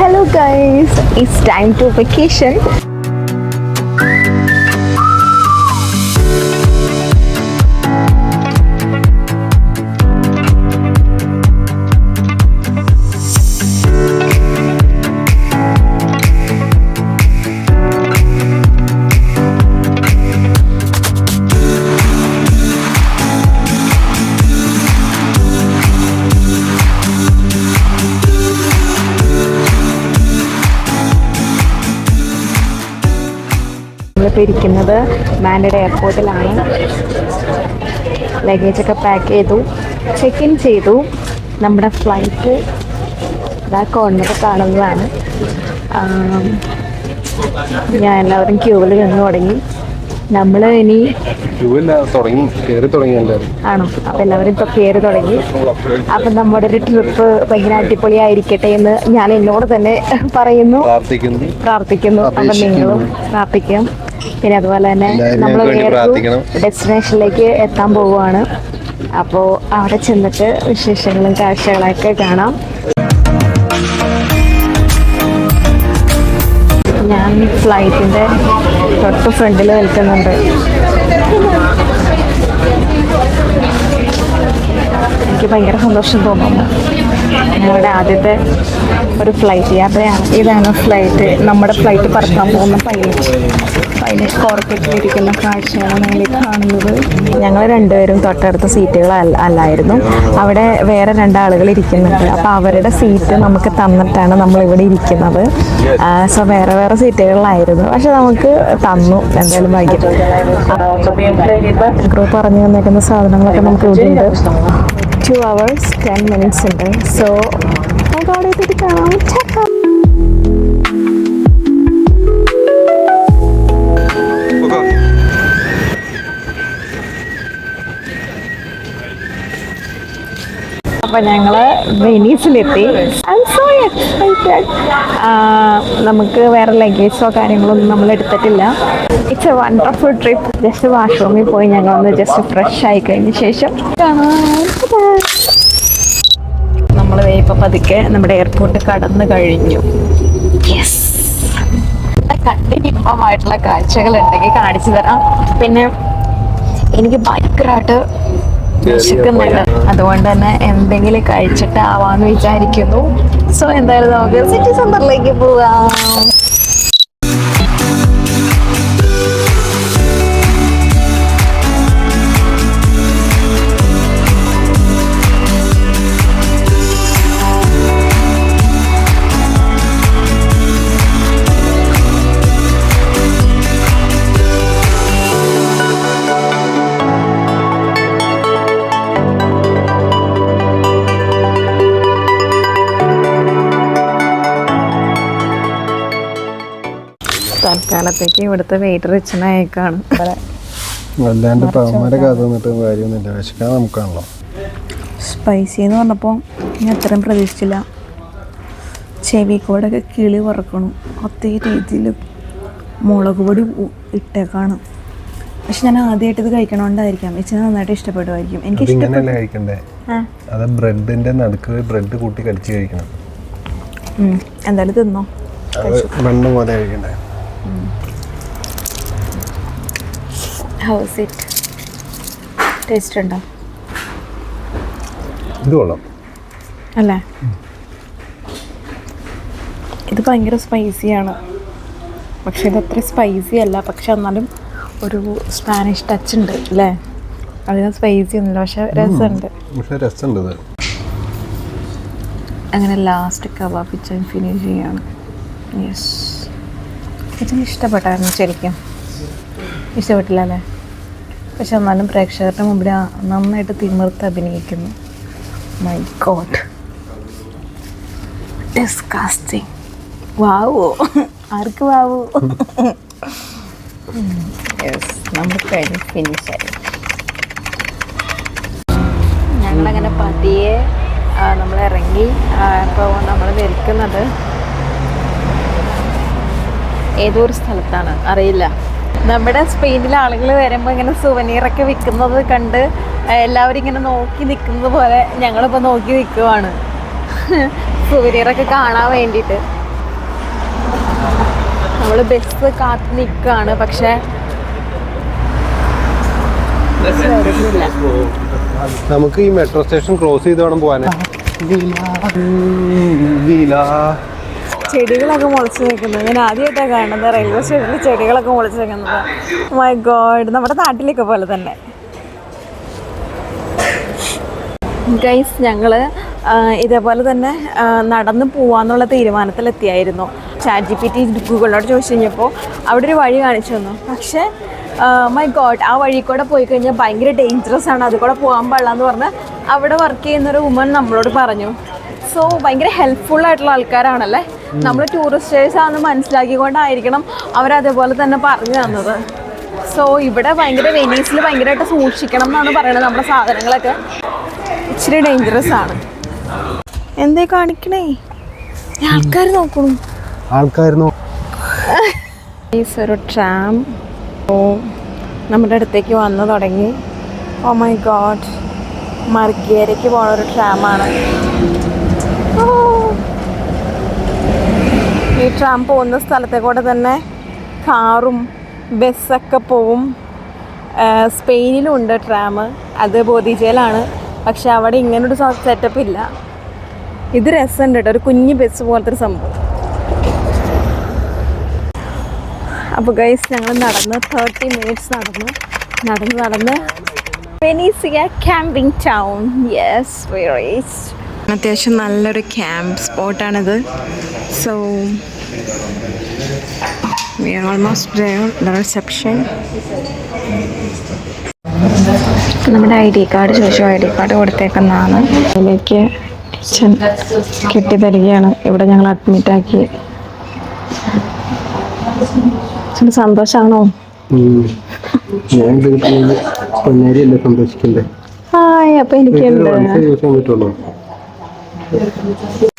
Hello guys, it's time to vacation. നമ്മളിപ്പോൾ ഇരിക്കുന്നത് മാൻഡയുടെ എയർപോർട്ടിലാണ് ലഗേജൊക്കെ പാക്ക് ചെയ്തു. ചെക്ക് ഇൻ ചെയ്തു. നമ്മുടെ ഫ്ലൈറ്റ് ഇതാ കോർണർ കാണുന്നതാണ്. ഞാൻ എല്ലാവരും ക്യൂവിൽ നിന്ന് തുടങ്ങി. നമ്മൾ ഇനി ആണോ? അപ്പം എല്ലാവരും ഇപ്പോൾ കയറി തുടങ്ങി. അപ്പം നമ്മുടെ ഒരു ട്രിപ്പ് ഭയങ്കര അടിപൊളിയായിരിക്കട്ടെ എന്ന് ഞാൻ എന്നോട് തന്നെ പറയുന്നു. പ്രാർത്ഥിക്കുന്നു. അപ്പം നിങ്ങളും പ്രാർത്ഥിക്കാം. പിന്നെ അതുപോലെ തന്നെ നമ്മൾ വേറൊരു. ഡെസ്റ്റിനേഷനിലേക്ക് എത്താൻ പോവുകയാണ്. അപ്പോൾ അവിടെ ചെന്നിട്ട് വിശേഷങ്ങളും കാഴ്ചകളൊക്കെ കാണാം. ഞാൻ ഫ്ലൈറ്റിന്റെ തൊട്ട് ഫ്രണ്ടിൽ നിൽക്കുന്നുണ്ട്. എനിക്ക് ഭയങ്കര സന്തോഷം തോന്നുന്നു. ഞങ്ങളുടെ ആദ്യത്തെ ഒരു ഫ്ലൈറ്റ് യാത്രയാണ്. ഇതാണ് ഫ്ലൈറ്റ്. നമ്മുടെ ഫ്ലൈറ്റ് പറക്കാൻ പോകുന്ന പൈലറ്റ് പൈലറ്റ് കോർക്കറ്റിലിരിക്കുന്ന കാഴ്ചയാണ് നിങ്ങൾ കാണുന്നത്. ഞങ്ങൾ രണ്ടുപേരും തൊട്ടടുത്ത സീറ്റുകൾ അല്ലായിരുന്നു. അവിടെ വേറെ രണ്ടാളുകൾ ഇരിക്കുന്നുണ്ട്. അപ്പോൾ അവരുടെ സീറ്റ് നമുക്ക് തന്നിട്ടാണ് നമ്മൾ ഇവിടെ ഇരിക്കുന്നത്. സോ വേറെ വേറെ സീറ്റുകളിലായിരുന്നു. പക്ഷെ നമുക്ക് തന്നു. എന്തായാലും ഭാഗ്യം. ഗ്രൂപ്പ് പറഞ്ഞു തന്നേക്കുന്ന സാധനങ്ങളൊക്കെ നമുക്ക് ഇവിടെ ഉണ്ട്. ടു അവേഴ്സ് ടെൻ മിനിറ്റ്സ് ഉണ്ട്. സോ നമുക്ക് അവിടെ എത്തിയിട്ട് കാണാം. അപ്പോൾ ഞങ്ങൾ വെനീസിലെത്തി. ഐ സോ എക്സൈറ്റഡ് നമുക്ക് വേറെ ലഗേജോ കാര്യങ്ങളൊന്നും നമ്മൾ എടുത്തിട്ടില്ല. It's a wonderful trip just വാഷ്റൂമിൽ പോയി ഞങ്ങൾ ഒന്ന് ജസ്റ്റ് ഫ്രഷ് ആയി കഴിഞ്ഞ ശേഷം. നമ്മൾ ഇപ്പം പതുക്കെ നമ്മുടെ എയർപോർട്ട് കടന്നു കഴിഞ്ഞു. യെസ് കണ്ടിന്യൂമായിട്ടുള്ള കാഴ്ചകൾ ഉണ്ടെങ്കിൽ കാണിച്ചു തരാം. പിന്നെ എനിക്ക് ഭയങ്കരമായിട്ട് വിശക്കുന്നുണ്ട് അതുകൊണ്ട് തന്നെ എന്തെങ്കിലും കഴിച്ചിട്ടാവാന്ന് വിചാരിക്കുന്നു. സോ എന്തായാലും നമുക്ക് സിറ്റി സെന്ററിലേക്ക് പോവാം തൽക്കാലത്തേക്ക് ഇവിടുത്തെ വെയിറ്റർ അച്ഛനായേക്കാണ്. വല്ലാണ്ട് ഇപ്പൊ അവന്മാരെ കഥ തന്നിട്ട് കാര്യമൊന്നുമില്ല. വിശക്കാൻ നമുക്കാണല്ലോ. സ്പൈസി എന്ന് പറഞ്ഞപ്പോൾ ഞാൻ അത്രയും പ്രതീക്ഷിച്ചില്ല. ചെവി കൂടെയൊക്കെ കിളി വറക്കണം. അതേ രീതിയിൽ മുളക് പൊടി ഇട്ടേക്കാണ്. പക്ഷെ ഞാൻ ആദ്യമായിട്ട് ഇത് കഴിക്കണോണ്ടായിരിക്കാം. ഇച്ചിരി നന്നായിട്ട് ഇഷ്ടപ്പെടുമായിരിക്കും എനിക്ക് അതിങ്ങനെയല്ലേ കഴിക്കണ്ടേ. അത് ബ്രെഡിന്റെ നടുക്ക് ബ്രെഡ് കൂട്ടി കടിച്ച് കഴിക്കണം. എന്തായാലും തിന്നോ? അത് പോലെ കഴിക്കണ്ടേ? ഹൗസ് ഇറ്റ് ടേസ്റ്റ് ഉണ്ടോ? ഇത് കൊള്ളാം. അല്ലേ? ഇത് ഭയങ്കര സ്പൈസിയാണ് പക്ഷെ ഇത് അത്ര സ്പൈസി അല്ല. പക്ഷെ എന്നാലും ഒരു സ്പാനിഷ് ടച്ച് ഉണ്ട് അല്ലേ? അതിന് സ്പൈസി ഒന്നുമില്ല പക്ഷെ രസമുണ്ട്. പക്ഷെ രസമുണ്ട് അങ്ങനെ ലാസ്റ്റ് കബാബ് കിച്ചൻ ഫിനിഷ് ചെയ്യാണ്. യെസ് കിച്ചൻ ഇഷ്ടപ്പെട്ടായിരുന്നു ശരിക്കും. ഇഷ്ടപ്പെട്ടില്ല അല്ലേ പക്ഷെ എന്നാലും പ്രേക്ഷകരുടെ മുമ്പിൽ നന്നായിട്ട് തിമിർത്ത് അഭിനയിക്കുന്നു. മൈ ഗോഡ് ഡിസ്കാസ്റ്റിംഗ് വാവോ ആർക്ക് വാവോ യെസ് ഫിനിഷായി ഞങ്ങളങ്ങനെ പതിയെ നമ്മൾ ഇറങ്ങി ഇപ്പോൾ നമ്മൾ നിൽക്കുന്നത് ഏതോ ഒരു സ്ഥലത്താണ്? അറിയില്ല. നമ്മുടെ സ്പെയിനിലെ ആളുകൾ വരുമ്പോൾ ഇങ്ങനെ സുവനീറൊക്കെ വിൽക്കുന്നത് കണ്ട് എല്ലാവരും ഇങ്ങനെ നോക്കി നിൽക്കുന്നത് പോലെ ഞങ്ങളിപ്പോൾ നോക്കി നിൽക്കുവാണ്. സുവനീറൊക്കെ കാണാൻ വേണ്ടിയിട്ട്. നമ്മൾ ബസ് കാത്ത് നിൽക്കുകയാണ് പക്ഷേ നമുക്ക് ഈ മെട്രോ സ്റ്റേഷൻ ക്രോസ് ചെയ്ത് വേണം പോകാനേ ചെടികളൊക്കെ മുളച്ച് നിൽക്കുന്നത്. ഞാൻ ആദ്യമായിട്ടാണ് കാണുന്നത്. റെയിൽവേ സ്റ്റേഷനിൽ ചെടികളൊക്കെ മുളച്ച് നിൽക്കുന്നത്. മൈ ഗോഡ് നമ്മുടെ നാട്ടിലേക്ക് പോലെ തന്നെ. ഗൈസ് ഞങ്ങൾ ഇതേപോലെ തന്നെ നടന്നു നടന്ന് പോവാന്നുള്ള തീരുമാനത്തിലെത്തിയായിരുന്നു. ചാറ്റ് ജി പി ടി ഗൂഗിളിനോട് ചോദിച്ചു കഴിഞ്ഞപ്പോൾ അവിടെ ഒരു വഴി കാണിച്ചു തന്നു. പക്ഷേ മൈ ഗോഡ് ആ വഴി കൂടെ പോയി കഴിഞ്ഞാൽ ഭയങ്കര ഡേഞ്ചറസ് ആണ്. അത് കൂടെ പോകാൻ പാടില്ല എന്ന് പറഞ്ഞ് അവിടെ വർക്ക് ചെയ്യുന്നൊരു വുമൺ നമ്മളോട് പറഞ്ഞു. സോ ഭയങ്കര ഹെൽപ്ഫുൾ ആയിട്ടുള്ള ആൾക്കാരാണല്ലേ? നമ്മൾ ടൂറിസ്റ്റേഴ്സ് ആണെന്ന് മനസ്സിലാക്കിക്കൊണ്ടായിരിക്കണം അവരതേപോലെ തന്നെ പറഞ്ഞു തന്നത്. സോ ഇവിടെ ഭയങ്കര വെനീസിൽ ഭയങ്കരമായിട്ട് സൂക്ഷിക്കണം എന്നാണ് പറയുന്നത് നമ്മുടെ സാധനങ്ങളൊക്കെ. ഇച്ചിരി ഡേഞ്ചറസ് ആണ്. എന്തേ കാണിക്കണേ? ആൾക്കാർ നോക്കണു. ഒരു ട്രാം ഓ നമ്മുടെ അടുത്തേക്ക് വന്നു തുടങ്ങി. ഓ മൈ ഗോഡ് മർഗേരയ്ക്ക് പോണ ഒരു ട്രാമാണ് ഈ ട്രാം പോകുന്ന സ്ഥലത്തെ കൂടെ തന്നെ കാറും ബസ്സൊക്കെ പോവും. സ്പെയിനിലും ഉണ്ട് ട്രാം അത് ബോധിജയിലാണ്. പക്ഷെ അവിടെ ഇങ്ങനൊരു സെറ്റപ്പ് ഇല്ല. ഇത് രസമുണ്ട് കേട്ടോ ഒരു കുഞ്ഞ് ബസ് പോലത്തെ ഒരു സംഭവം. അപ്പോൾ ഗൈസ് ഞങ്ങൾ നടന്ന് തേർട്ടി മിനിറ്റ്സ് നടന്ന്. നടന്ന് നടന്ന്. വെനീസിയ ക്യാമ്പിംഗ് ടൗൺ യെസ് വെറീസ് അത്യാവശ്യം നല്ലൊരു camp സ്പോട്ടാണിത് so we are almost the reception നമ്മുടെ ഐ ഡി കാർഡ് ചോദിച്ചു. ഐ ഡി കാർഡ് കൊടുത്തേക്കുന്നതാണ്. അതിലേക്ക് കിച്ചൺ കെട്ടി തരികയാണ് ഇവിടെ ഞങ്ങൾ അഡ്മിറ്റ് ആക്കി. സന്തോഷാണോ? ഞാൻ പൊന്നാരിയല്ലേ സന്തോഷിക്കണ്ടേ ഹായ് അപ്പൊ എനിക്കുണ്ട്. thank